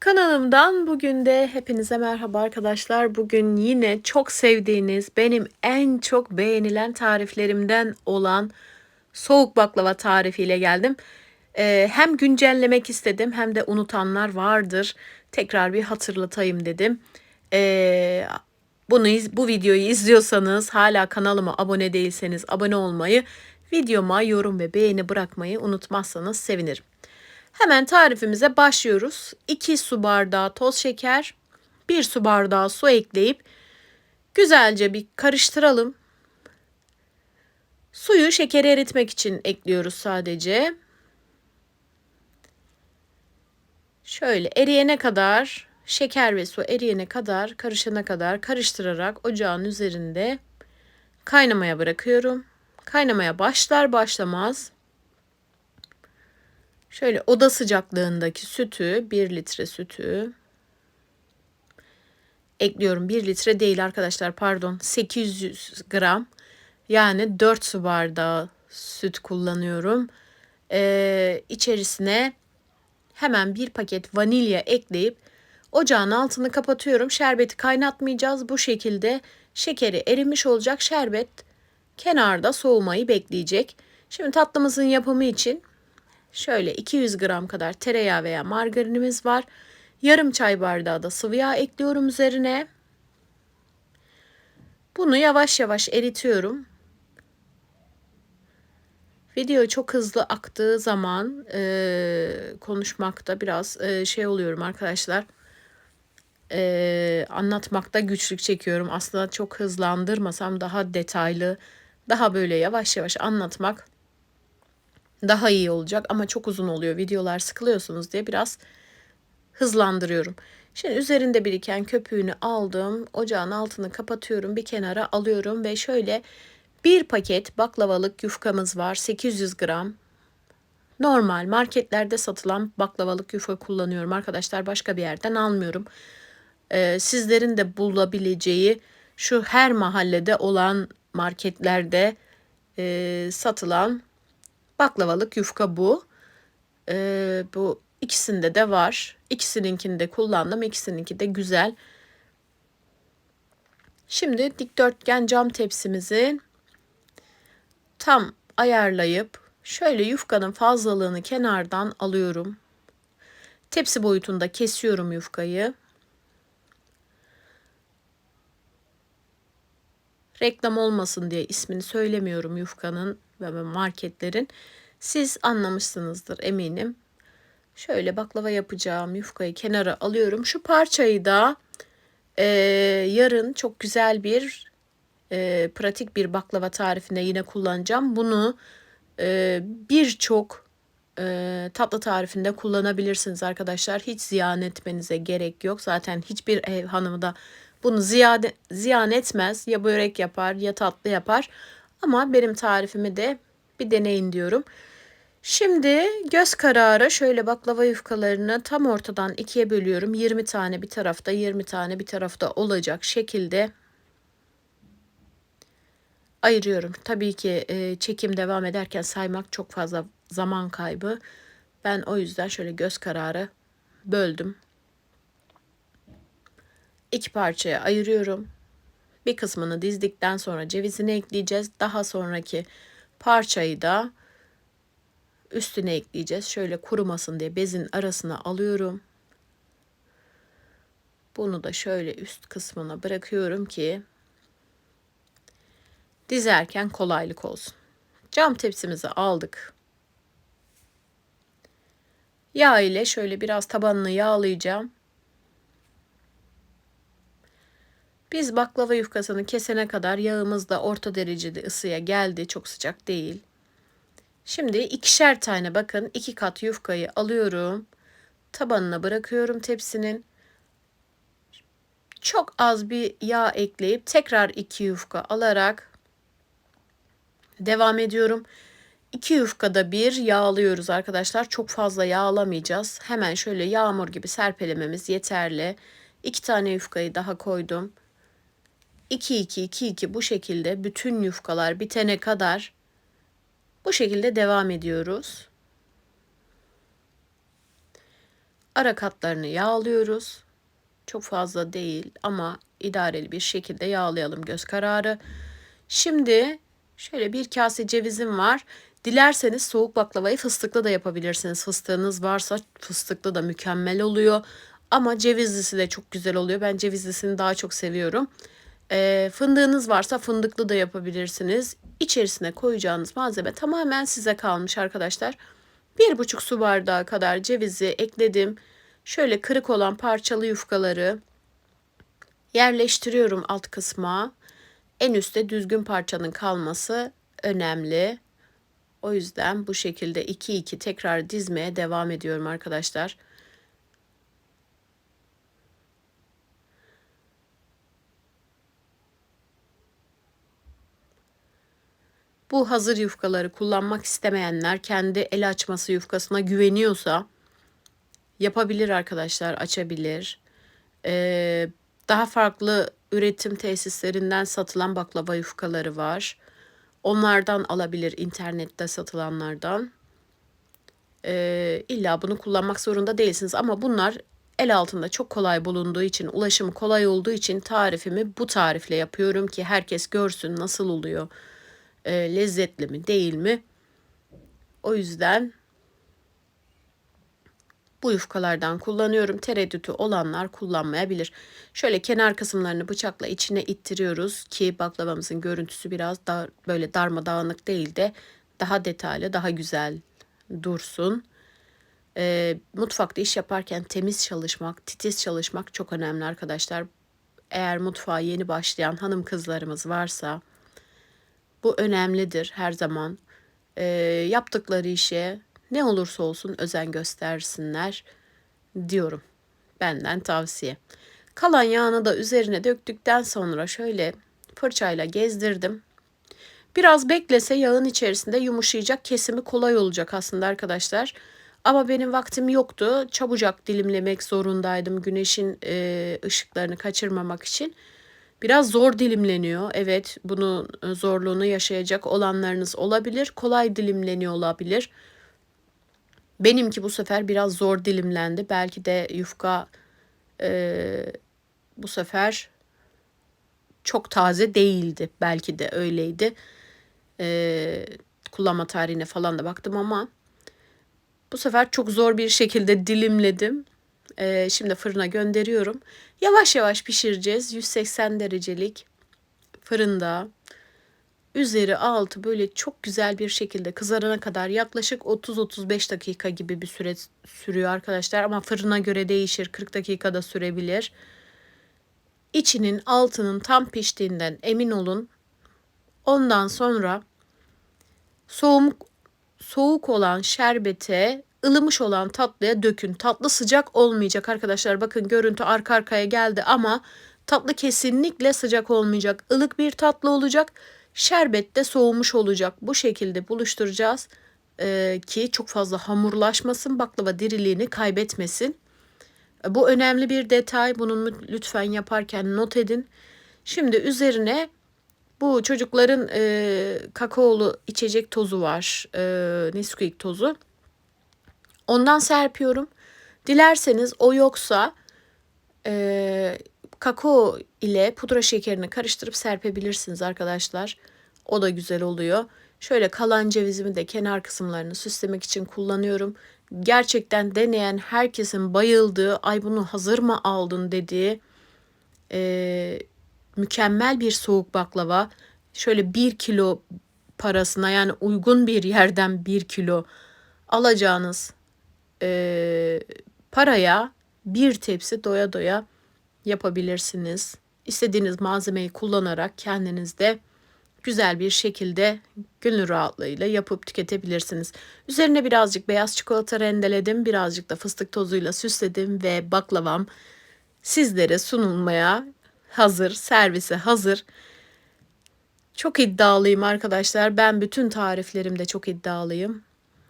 Kanalımdan bugün de hepinize merhaba arkadaşlar. Bugün yine çok sevdiğiniz, benim en çok beğenilen tariflerimden olan soğuk baklava tarifiyle geldim. Ee, hem güncellemek istedim hem de unutanlar vardır. Tekrar bir hatırlatayım dedim. Ee, bunu bu videoyu izliyorsanız hala kanalıma abone değilseniz abone olmayı, videoma yorum ve beğeni bırakmayı unutmazsanız sevinirim. Hemen tarifimize başlıyoruz. 2 su bardağı toz şeker, 1 su bardağı su ekleyip güzelce bir karıştıralım. Suyu şekeri eritmek için ekliyoruz sadece. Şöyle eriyene kadar, şeker ve su eriyene kadar, karışana kadar karıştırarak ocağın üzerinde kaynamaya bırakıyorum. Kaynamaya başlar başlamaz Şöyle oda sıcaklığındaki sütü, 1 litre sütü ekliyorum. 1 litre değil arkadaşlar pardon 800 gram yani 4 su bardağı süt kullanıyorum. Ee, içerisine hemen bir paket vanilya ekleyip ocağın altını kapatıyorum. Şerbeti kaynatmayacağız. Bu şekilde şekeri erimiş olacak. Şerbet kenarda soğumayı bekleyecek. Şimdi tatlımızın yapımı için Şöyle 200 gram kadar tereyağı veya margarinimiz var. Yarım çay bardağı da sıvı yağ ekliyorum üzerine. Bunu yavaş yavaş eritiyorum. Video çok hızlı aktığı zaman e, konuşmakta biraz e, şey oluyorum arkadaşlar. E, anlatmakta güçlük çekiyorum. Aslında çok hızlandırmasam daha detaylı, daha böyle yavaş yavaş anlatmak daha iyi olacak ama çok uzun oluyor videolar sıkılıyorsunuz diye biraz hızlandırıyorum. Şimdi üzerinde biriken köpüğünü aldım. Ocağın altını kapatıyorum. Bir kenara alıyorum ve şöyle bir paket baklavalık yufkamız var. 800 gram. Normal marketlerde satılan baklavalık yufka kullanıyorum arkadaşlar. Başka bir yerden almıyorum. Ee, sizlerin de bulabileceği şu her mahallede olan marketlerde e, satılan Baklavalık yufka bu. Ee, bu ikisinde de var. İkisininkini de kullandım. İkisininki de güzel. Şimdi dikdörtgen cam tepsimizi tam ayarlayıp şöyle yufkanın fazlalığını kenardan alıyorum. Tepsi boyutunda kesiyorum yufkayı. Reklam olmasın diye ismini söylemiyorum yufkanın ve marketlerin. Siz anlamışsınızdır eminim. Şöyle baklava yapacağım yufkayı kenara alıyorum. Şu parçayı da e, yarın çok güzel bir e, pratik bir baklava tarifinde yine kullanacağım. Bunu e, birçok e, tatlı tarifinde kullanabilirsiniz arkadaşlar. Hiç ziyan etmenize gerek yok. Zaten hiçbir ev hanımı da bunu ziyade, ziyan etmez. Ya börek yapar ya tatlı yapar. Ama benim tarifimi de bir deneyin diyorum. Şimdi göz kararı şöyle baklava yufkalarını tam ortadan ikiye bölüyorum. 20 tane bir tarafta 20 tane bir tarafta olacak şekilde ayırıyorum. Tabii ki e, çekim devam ederken saymak çok fazla zaman kaybı. Ben o yüzden şöyle göz kararı böldüm. İki parçaya ayırıyorum. Bir kısmını dizdikten sonra cevizini ekleyeceğiz. Daha sonraki parçayı da üstüne ekleyeceğiz. Şöyle kurumasın diye bezin arasına alıyorum. Bunu da şöyle üst kısmına bırakıyorum ki dizerken kolaylık olsun. Cam tepsimizi aldık. Yağ ile şöyle biraz tabanını yağlayacağım. Biz baklava yufkasını kesene kadar yağımız da orta derecede ısıya geldi. Çok sıcak değil. Şimdi ikişer tane bakın iki kat yufkayı alıyorum. Tabanına bırakıyorum tepsinin. Çok az bir yağ ekleyip tekrar iki yufka alarak devam ediyorum. İki yufkada bir yağlıyoruz arkadaşlar. Çok fazla yağlamayacağız. Hemen şöyle yağmur gibi serpelememiz yeterli. İki tane yufkayı daha koydum. 2 2 2 2 bu şekilde bütün yufkalar bitene kadar bu şekilde devam ediyoruz. Ara katlarını yağlıyoruz. Çok fazla değil ama idareli bir şekilde yağlayalım göz kararı. Şimdi şöyle bir kase cevizim var. Dilerseniz soğuk baklavayı fıstıklı da yapabilirsiniz. Fıstığınız varsa fıstıklı da mükemmel oluyor. Ama cevizlisi de çok güzel oluyor. Ben cevizlisini daha çok seviyorum. E, fındığınız varsa fındıklı da yapabilirsiniz. İçerisine koyacağınız malzeme tamamen size kalmış arkadaşlar. Bir buçuk su bardağı kadar cevizi ekledim. Şöyle kırık olan parçalı yufkaları yerleştiriyorum alt kısma. En üstte düzgün parçanın kalması önemli. O yüzden bu şekilde 2-2 tekrar dizmeye devam ediyorum arkadaşlar. Bu hazır yufkaları kullanmak istemeyenler kendi el açması yufkasına güveniyorsa yapabilir arkadaşlar, açabilir. Ee, daha farklı üretim tesislerinden satılan baklava yufkaları var. Onlardan alabilir internette satılanlardan. Ee, illa bunu kullanmak zorunda değilsiniz ama bunlar el altında çok kolay bulunduğu için, ulaşımı kolay olduğu için tarifimi bu tarifle yapıyorum ki herkes görsün nasıl oluyor e, lezzetli mi değil mi? O yüzden bu yufkalardan kullanıyorum. Tereddütü olanlar kullanmayabilir. Şöyle kenar kısımlarını bıçakla içine ittiriyoruz ki baklavamızın görüntüsü biraz daha böyle darmadağınık değil de daha detaylı, daha güzel dursun. E, mutfakta iş yaparken temiz çalışmak, titiz çalışmak çok önemli arkadaşlar. Eğer mutfağa yeni başlayan hanım kızlarımız varsa bu önemlidir her zaman. E, yaptıkları işe ne olursa olsun özen göstersinler diyorum. Benden tavsiye. Kalan yağını da üzerine döktükten sonra şöyle fırçayla gezdirdim. Biraz beklese yağın içerisinde yumuşayacak, kesimi kolay olacak aslında arkadaşlar. Ama benim vaktim yoktu. Çabucak dilimlemek zorundaydım güneşin e, ışıklarını kaçırmamak için. Biraz zor dilimleniyor. Evet, bunu e, zorluğunu yaşayacak olanlarınız olabilir. Kolay dilimleniyor olabilir. Benimki bu sefer biraz zor dilimlendi. Belki de yufka e, bu sefer çok taze değildi. Belki de öyleydi. E, kullanma tarihine falan da baktım ama bu sefer çok zor bir şekilde dilimledim. Ee, şimdi fırına gönderiyorum. Yavaş yavaş pişireceğiz. 180 derecelik fırında. Üzeri altı böyle çok güzel bir şekilde kızarana kadar yaklaşık 30-35 dakika gibi bir süre sürüyor arkadaşlar. Ama fırına göre değişir. 40 dakikada sürebilir. İçinin altının tam piştiğinden emin olun. Ondan sonra soğuk soğuk olan şerbete ılımış olan tatlıya dökün. Tatlı sıcak olmayacak arkadaşlar. Bakın görüntü arka arkaya geldi ama tatlı kesinlikle sıcak olmayacak. Ilık bir tatlı olacak. Şerbet de soğumuş olacak. Bu şekilde buluşturacağız ee, ki çok fazla hamurlaşmasın. Baklava diriliğini kaybetmesin. Bu önemli bir detay. Bunu lütfen yaparken not edin. Şimdi üzerine bu çocukların e, kakaolu içecek tozu var. E, Nesquik tozu. Ondan serpiyorum. Dilerseniz o yoksa e, kakao ile pudra şekerini karıştırıp serpebilirsiniz arkadaşlar. O da güzel oluyor. Şöyle kalan cevizimi de kenar kısımlarını süslemek için kullanıyorum. Gerçekten deneyen herkesin bayıldığı, ay bunu hazır mı aldın dediği e, mükemmel bir soğuk baklava. Şöyle bir kilo parasına yani uygun bir yerden bir kilo alacağınız e, paraya bir tepsi doya doya yapabilirsiniz. İstediğiniz malzemeyi kullanarak kendiniz de güzel bir şekilde gönül rahatlığıyla yapıp tüketebilirsiniz. Üzerine birazcık beyaz çikolata rendeledim. Birazcık da fıstık tozuyla süsledim ve baklavam sizlere sunulmaya hazır, servise hazır. Çok iddialıyım arkadaşlar. Ben bütün tariflerimde çok iddialıyım.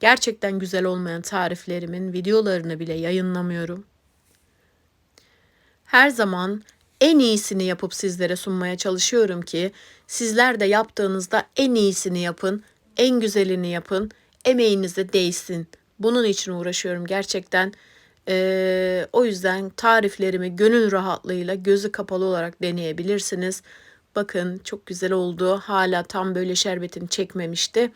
Gerçekten güzel olmayan tariflerimin videolarını bile yayınlamıyorum. Her zaman en iyisini yapıp sizlere sunmaya çalışıyorum ki sizler de yaptığınızda en iyisini yapın, en güzelini yapın, emeğinize değsin. Bunun için uğraşıyorum gerçekten. Ee, o yüzden tariflerimi gönül rahatlığıyla gözü kapalı olarak deneyebilirsiniz. Bakın çok güzel oldu. Hala tam böyle şerbetini çekmemişti.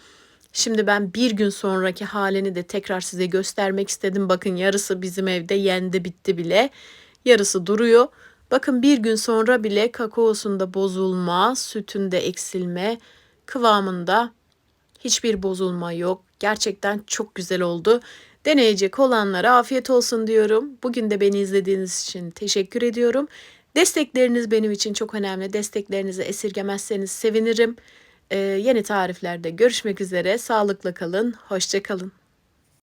Şimdi ben bir gün sonraki halini de tekrar size göstermek istedim. Bakın yarısı bizim evde yendi bitti bile. Yarısı duruyor. Bakın bir gün sonra bile kakaosunda bozulma, sütünde eksilme kıvamında hiçbir bozulma yok. Gerçekten çok güzel oldu. Deneyecek olanlara afiyet olsun diyorum. Bugün de beni izlediğiniz için teşekkür ediyorum. Destekleriniz benim için çok önemli. Desteklerinizi esirgemezseniz sevinirim. Ee, yeni tariflerde görüşmek üzere. Sağlıkla kalın, hoşça kalın.